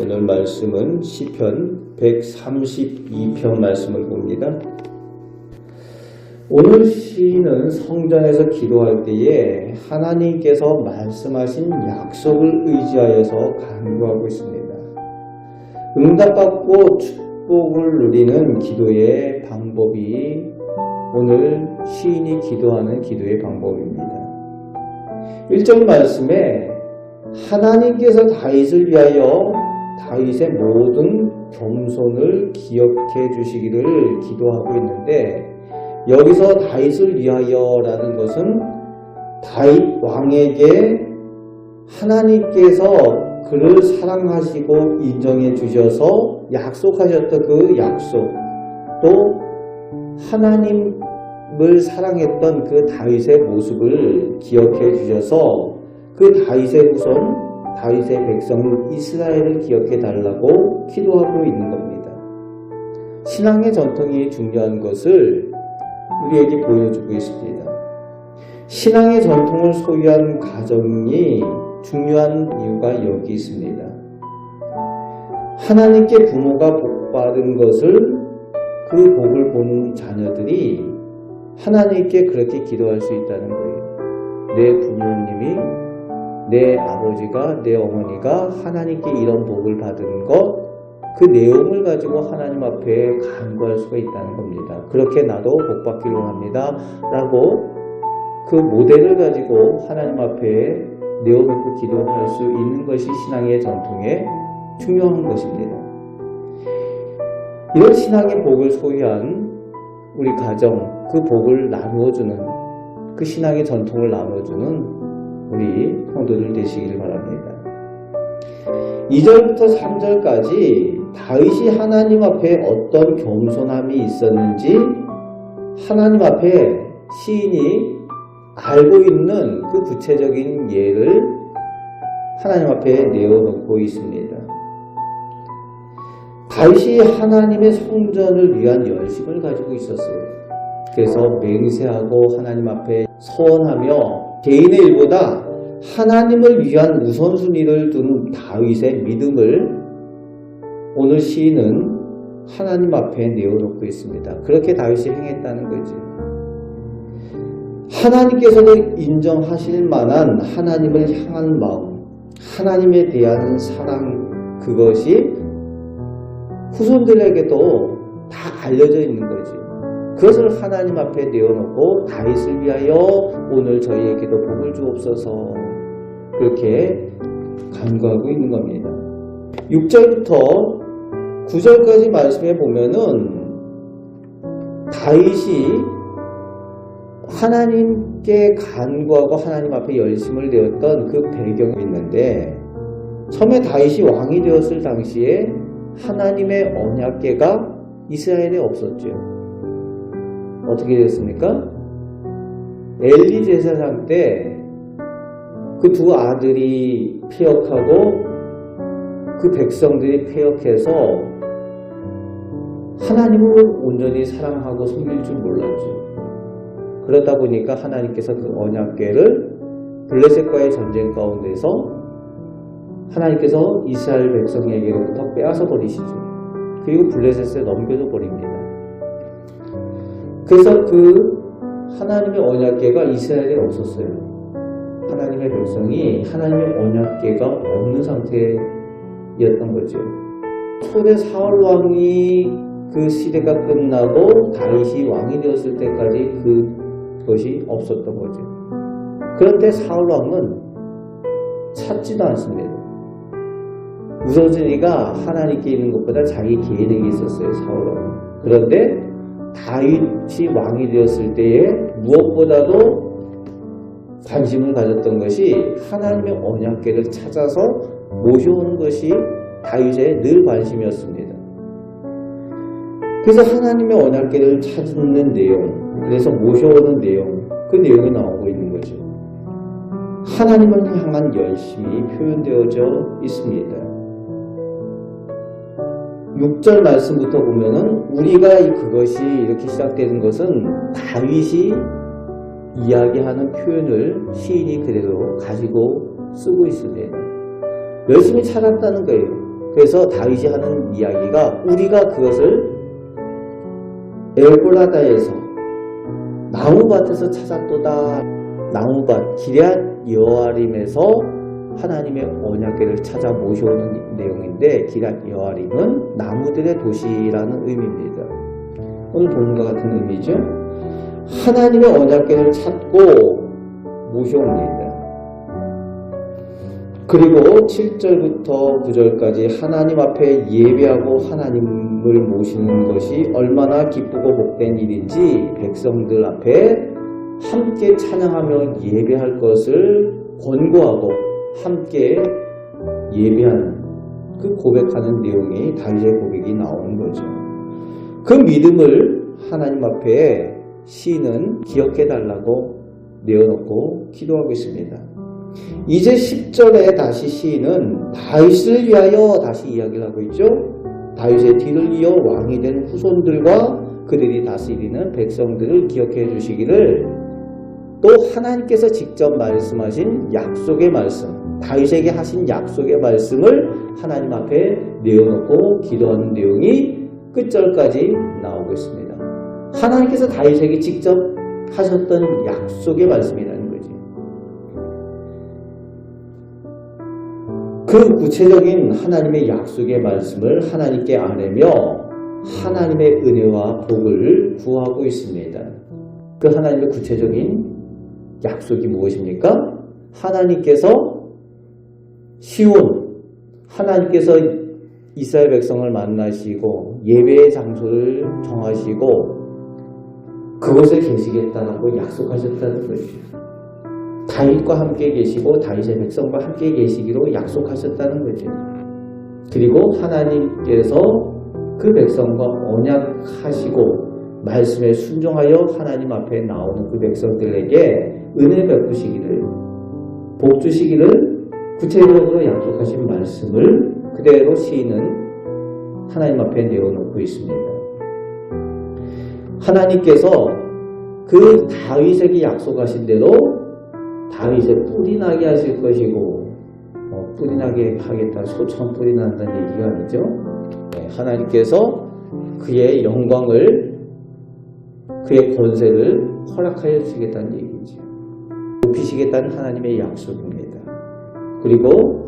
오늘 말씀은 시편 132편 말씀을 봅니다. 오늘 시인은 성전에서 기도할 때에 하나님께서 말씀하신 약속을 의지하여서 간구하고 있습니다. 응답받고 축복을 누리는 기도의 방법이 오늘 시인이 기도하는 기도의 방법입니다. 1절 말씀에 하나님께서 다윗을 위하여 다윗의 모든 겸손을 기억해 주시기를 기도하고 있는데 여기서 다윗을 위하여라는 것은 다윗 왕에게 하나님께서 그를 사랑하시고 인정해 주셔서 약속하셨던 그 약속 또 하나님 을 사랑했던 그 다윗의 모습을 기억해 주셔서 그 다윗의 후손, 다윗의 백성 이스라엘을 기억해 달라고 기도하고 있는 겁니다. 신앙의 전통이 중요한 것을 우리에게 보여주고 있습니다. 신앙의 전통을 소유한 가정이 중요한 이유가 여기 있습니다. 하나님께 부모가 복받은 것을 그 복을 본 자녀들이 하나님께 그렇게 기도할 수 있다는 거예요. 내 부모님이 내 아버지가 내 어머니가 하나님께 이런 복을 받은 것 그 내용을 가지고 하나님 앞에 간구할 수가 있다는 겁니다. 그렇게 나도 복 받기로 합니다. 라고 그 모델을 가지고 하나님 앞에 내어놓고 기도할 수 있는 것이 신앙의 전통의 중요한 것입니다. 이런 신앙의 복을 소유한 우리 가정, 그 복을 나누어주는, 그 신앙의 전통을 나누어주는 우리 성도들 되시길 바랍니다. 2절부터 3절까지 다윗이 하나님 앞에 어떤 겸손함이 있었는지 하나님 앞에 시인이 알고 있는 그 구체적인 예를 하나님 앞에 내어놓고 있습니다. 다윗이 하나님의 성전을 위한 열심을 가지고 있었어요. 그래서 맹세하고 하나님 앞에 서원하며 개인의 일보다 하나님을 위한 우선순위를 둔 다윗의 믿음을 오늘 시인은 하나님 앞에 내어놓고 있습니다. 그렇게 다윗이 행했다는 거지. 하나님께서도 인정하실 만한 하나님을 향한 마음, 하나님에 대한 사랑, 그것이 후손들에게도 다 알려져 있는 거지. 그것을 하나님 앞에 내어놓고 다윗을 위하여 오늘 저희에게도 복을 주옵소서 그렇게 간구하고 있는 겁니다. 6절부터 9절까지 말씀해 보면은 다윗이 하나님께 간구하고 하나님 앞에 열심을 내었던 그 배경이 있는데 처음에 다윗이 왕이 되었을 당시에 하나님의 언약계가 이스라엘에 없었죠. 어떻게 됐습니까? 엘리 제사장 때 그 두 아들이 폐역하고 그 백성들이 폐역해서 하나님을 온전히 사랑하고 섬길 줄 몰랐죠. 그러다 보니까 하나님께서 그 언약궤를 블레셋과의 전쟁 가운데서 하나님께서 이스라엘 백성에게로부터 빼앗아 버리시죠. 그리고 블레셋에 넘겨줘 버립니다. 그래서 그 하나님의 언약궤가 이스라엘에 없었어요. 하나님의 백성이 하나님의 언약궤가 없는 상태였던 거죠. 초대 사울 왕이 그 시대가 끝나고 다윗이 왕이 되었을 때까지 그것이 없었던 거죠. 그런데 사울 왕은 찾지도 않습니다. 우선순위가 하나님께 있는 것보다 자기 개인에게 있었어요, 사울 왕은. 그런데 다윗이 왕이 되었을 때에 무엇보다도 관심을 가졌던 것이 하나님의 언약궤를 찾아서 모셔오는 것이 다윗의 늘 관심이었습니다. 그래서 하나님의 언약궤를 찾는 내용, 그래서 모셔오는 내용, 그 내용이 나오고 있는 거죠. 하나님을 향한 열심이 표현되어져 있습니다. 6절 말씀부터 보면은 우리가 그것이 이렇게 시작되는 것은 다윗이 이야기하는 표현을 시인이 그대로 가지고 쓰고 있습니다. 열심히 찾았다는 거예요. 그래서 다윗이 하는 이야기가 우리가 그것을 엘볼라다에서 나무밭에서 찾았도다. 나무밭 기럇 여아림에서 하나님의 언약궤를 찾아 모셔오는 내용인데 기럇 여아림은 나무들의 도시라는 의미입니다. 오늘 본문과 같은 의미죠. 하나님의 언약궤를 찾고 모셔옵니다. 그리고 7절부터 9절까지 하나님 앞에 예배하고 하나님을 모시는 것이 얼마나 기쁘고 복된 일인지 백성들 앞에 함께 찬양하며 예배할 것을 권고하고 함께 예배하는 그 고백하는 내용이 다윗의 고백이 나오는 거죠. 그 믿음을 하나님 앞에 시인은 기억해 달라고 내어놓고 기도하고 있습니다. 이제 10절에 다시 시인은 다윗을 위하여 다시 이야기를 하고 있죠. 다윗의 뒤를 이어 왕이 된 후손들과 그들이 다스리는 백성들을 기억해 주시기를 또 하나님께서 직접 말씀하신 약속의 말씀, 다윗에게 하신 약속의 말씀을 하나님 앞에 내어놓고 기도하는 내용이 끝절까지 나오고 있습니다. 하나님께서 다윗에게 직접 하셨던 약속의 말씀이라는 거지. 그 구체적인 하나님의 약속의 말씀을 하나님께 아뢰며 하나님의 은혜와 복을 구하고 있습니다. 그 하나님의 구체적인 약속이 무엇입니까? 하나님께서 시온, 하나님께서 이스라엘 백성을 만나시고 예배의 장소를 정하시고 그곳에 계시겠다라고 약속하셨다는 것이죠. 다윗과 함께 계시고 다윗의 백성과 함께 계시기로 약속하셨다는 거죠. 그리고 하나님께서 그 백성과 언약하시고 말씀에 순종하여 하나님 앞에 나오는 그 백성들에게 은혜 베푸시기를 복 주시기를 구체적으로 약속하신 말씀을 그대로 시인은 하나님 앞에 내어놓고 있습니다. 하나님께서 그 다윗에게 약속하신 대로 다윗의 뿌리 나게 하실 것이고 어, 뿌리 나게 하겠다 소처럼 뿌리 난다는 얘기가 아니죠. 네, 하나님께서 그의 영광을 그의 권세를 허락하여 주시겠다는 얘기죠. 높이시겠다는 하나님의 약속입니다. 그리고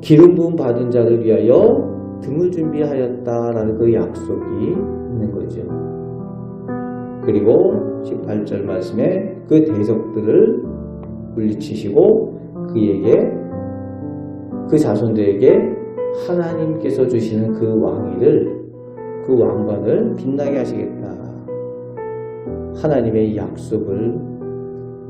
기름 부음 받은 자를 위하여 등을 준비하였다라는 그 약속이 있는 거죠. 그리고 18절 말씀에 그 대적들을 물리치시고 그에게 그 자손들에게 하나님께서 주시는 그 왕위를 그 왕관을 빛나게 하시겠다. 하나님의 약속을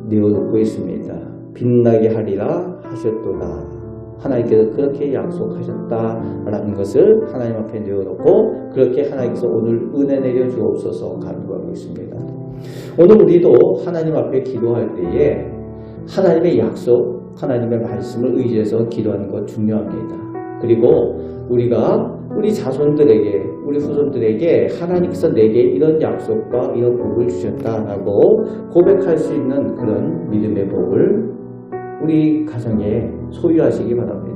내어놓고 있습니다. 빛나게 하리라 하셨도다. 하나님께서 그렇게 약속하셨다라는 것을 하나님 앞에 내어놓고 그렇게 하나님께서 오늘 은혜 내려 주옵소서 간구하고 있습니다. 오늘 우리도 하나님 앞에 기도할 때에 하나님의 약속, 하나님의 말씀을 의지해서 기도하는 것 중요합니다. 그리고 우리가 우리 자손들에게, 우리 후손들에게 하나님께서 내게 이런 약속과 이런 복을 주셨다라고 고백할 수 있는 그런 믿음의 복을 우리 가정에 소유하시기 바랍니다.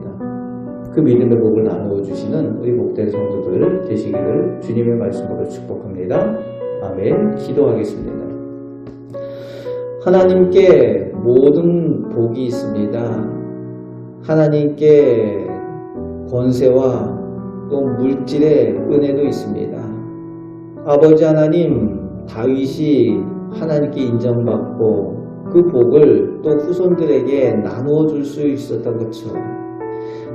그 믿음의 복을 나누어 주시는 우리 목된 성도들 되시기를 주님의 말씀으로 축복합니다. 아멘. 기도하겠습니다. 하나님께 모든 복이 있습니다. 하나님께 권세와 또 물질의 은혜도 있습니다. 아버지 하나님, 다윗이 하나님께 인정받고 그 복을 또 후손들에게 나누어 줄 수 있었던 것처럼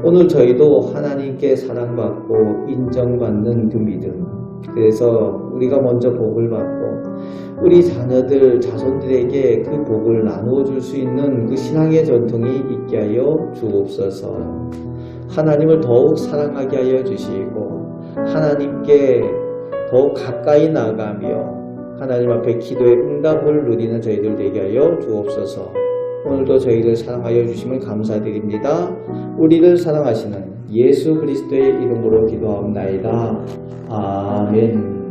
오늘 저희도 하나님께 사랑받고 인정받는 그 믿음 그래서 우리가 먼저 복을 받고 우리 자녀들 자손들에게 그 복을 나누어 줄 수 있는 그 신앙의 전통이 있게 하여 주옵소서 하나님을 더욱 사랑하게 하여 주시고 하나님께 더욱 가까이 나가며 하나님 앞에 기도의 응답을 누리는 저희들 되게 하여 주옵소서. 오늘도 저희를 사랑하여 주심을 감사드립니다. 우리를 사랑하시는 예수 그리스도의 이름으로 기도하옵나이다. 아멘.